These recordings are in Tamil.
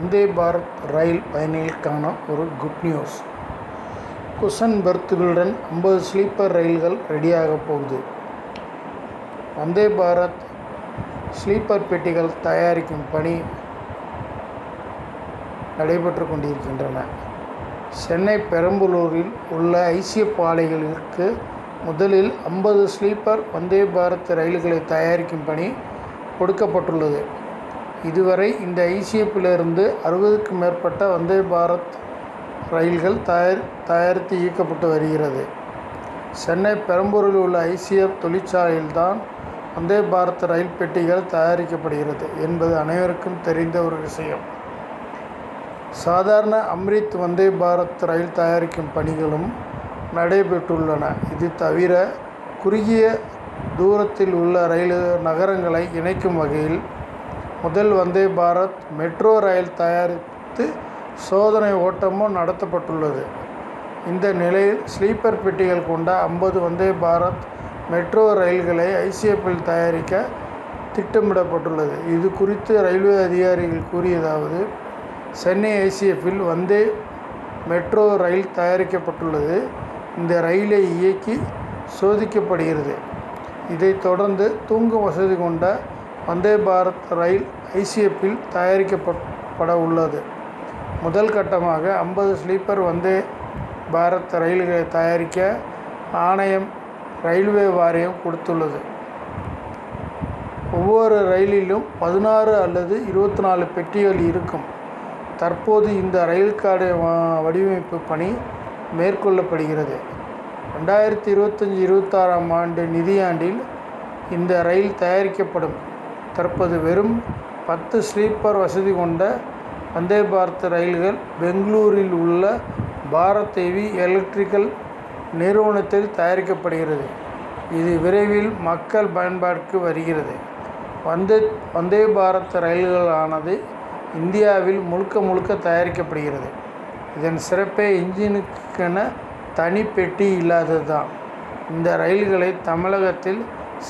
வந்தே பாரத் ரயில் பயணிகளுக்கான ஒரு குட் நியூஸ் குஷன் பெர்த்துகளுடன் ஐம்பது ஸ்லீப்பர் ரயில்கள் ரெடியாக போகுது. வந்தே பாரத் ஸ்லீப்பர் பெட்டிகள் தயாரிக்கும் பணி நடைபெற்று கொண்டிருக்கின்றன. சென்னை பெரம்பலூரில் உள்ள ஐசிய பாலைகளுக்கு முதலில் ஐம்பது ஸ்லீப்பர் வந்தே பாரத் ரயில்களை தயாரிக்கும் பணி கொடுக்கப்பட்டுள்ளது. இதுவரை இந்த ஐசிஎஃப்பிலிருந்து அறுபதுக்கும் மேற்பட்ட வந்தே பாரத் ரயில்கள் தயார் தயாரித்து இயக்கப்பட்டு வருகிறது. சென்னை பெரம்பூரில் உள்ள ஐசிஎஃப் தொழிற்சாலையில்தான் வந்தே பாரத் ரயில் பெட்டிகள் தயாரிக்கப்படுகிறது என்பது அனைவருக்கும் தெரிந்த ஒரு விஷயம். சாதாரண அம்ரித் வந்தே பாரத் ரயில் தயாரிக்கும் பணிகளும் நடைபெற்றுள்ளன. இது தவிர குறுகிய தூரத்தில் உள்ள ரயில் நகரங்களை இணைக்கும் வகையில் முதல் வந்தே பாரத் மெட்ரோ ரயில் தயாரித்து சோதனை ஓட்டமும் நடத்தப்பட்டுள்ளது. இந்த நிலையில் ஸ்லீப்பர் பெட்டிகள் கொண்ட ஐம்பது வந்தே பாரத் மெட்ரோ ரயில்களை ஐசிஎஃப்பில் தயாரிக்க திட்டமிடப்பட்டுள்ளது. இது குறித்து ரயில்வே அதிகாரிகள் கூறியதாவது சென்னை ஐசிஎஃப்பில் வந்தே மெட்ரோ ரயில் தயாரிக்கப்பட்டுள்ளது. இந்த ரயிலை இயக்கி சோதிக்கப்படுகிறது. இதைத் தொடர்ந்து தூங்கும் வசதி கொண்ட வந்தே பாரத் ரயில் ஐசிஎஃப்பில் தயாரிக்கப்பட உள்ளது. முதல் கட்டமாக ஐம்பது ஸ்லீப்பர் வந்தே பாரத் ரயில்களை தயாரிக்க ஆணையம் ரயில்வே வாரியம் கொடுத்துள்ளது. ஒவ்வொரு ரயிலிலும் பதினாறு அல்லது இருபத்தி நாலு பெட்டிகள் இருக்கும். தற்போது இந்த ரயில்காடு வடிவமைப்பு பணி மேற்கொள்ளப்படுகிறது. ரெண்டாயிரத்தி இருபத்தஞ்சி இருபத்தாறாம் ஆண்டு நிதியாண்டில் இந்த ரயில் தயாரிக்கப்படும். தற்போது வெறும் பத்து ஸ்லீப்பர் வசதி கொண்ட வந்தே பாரத் ரயில்கள் பெங்களூரில் உள்ள பாரத் ஹெவி எலக்ட்ரிக்கல் நிறுவனத்தில் தயாரிக்கப்படுகிறது. இது விரைவில் மக்கள் பயன்பாட்டுக்கு வருகிறது. வந்தே வந்தே பாரத் ரயில்களானது இந்தியாவில் முழுக்க முழுக்க தயாரிக்கப்படுகிறது. இதன் சிறப்பே இன்ஜினுக்கென தனி பெட்டி இல்லாதது தான் இந்த ரயில்களை தமிழகத்தில்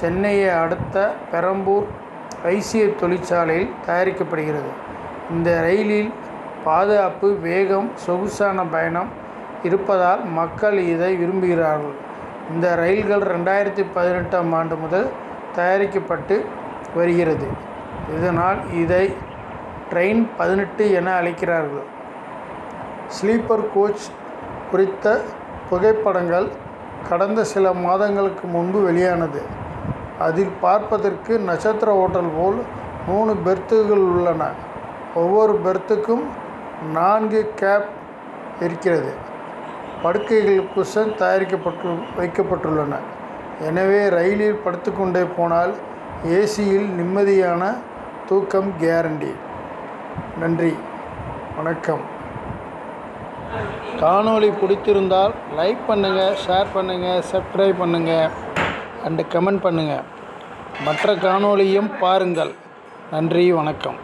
சென்னையை அடுத்த பெரம்பூர் ரைசிய தொழிற்சாலையில் தயாரிக்கப்படுகிறது. இந்த ரயிலில் பாதுகாப்பு வேகம் சொகுசான பயணம் இருப்பதால் மக்கள் இதை விரும்புகிறார்கள். இந்த ரயில்கள் ரெண்டாயிரத்தி பதினெட்டாம் ஆண்டு முதல் தயாரிக்கப்பட்டு வருகிறது. இதனால் இதை ட்ரெயின் பதினெட்டு என அழைக்கிறார்கள். ஸ்லீப்பர் கோச் குறித்த புகைப்படங்கள் கடந்த சில மாதங்களுக்கு முன்பு வெளியானது. அதில் பார்ப்பதற்கு நட்சத்திர ஹோட்டல் போல் மூணு பெர்த்துகள் உள்ளன. ஒவ்வொரு பெர்த்துக்கும் நான்கு கேப் இருக்கிறது. படுக்கைகள் குஷன் தயாரிக்கப்பட்டு வைக்கப்பட்டுள்ளன. எனவே ரயிலில் படுத்துக்கொண்டே போனால் ஏசியில் நிம்மதியான தூக்கம் கேரண்டி நன்றி. வணக்கம். காணொளி பிடித்திருந்தால் லைக் பண்ணுங்கள் ஷேர் பண்ணுங்கள் சப்ஸ்கிரைப் பண்ணுங்கள் அண்டு கமெண்ட் பண்ணுங்கள் மற்ற காணொளியும் பாருங்கள். நன்றி வணக்கம்.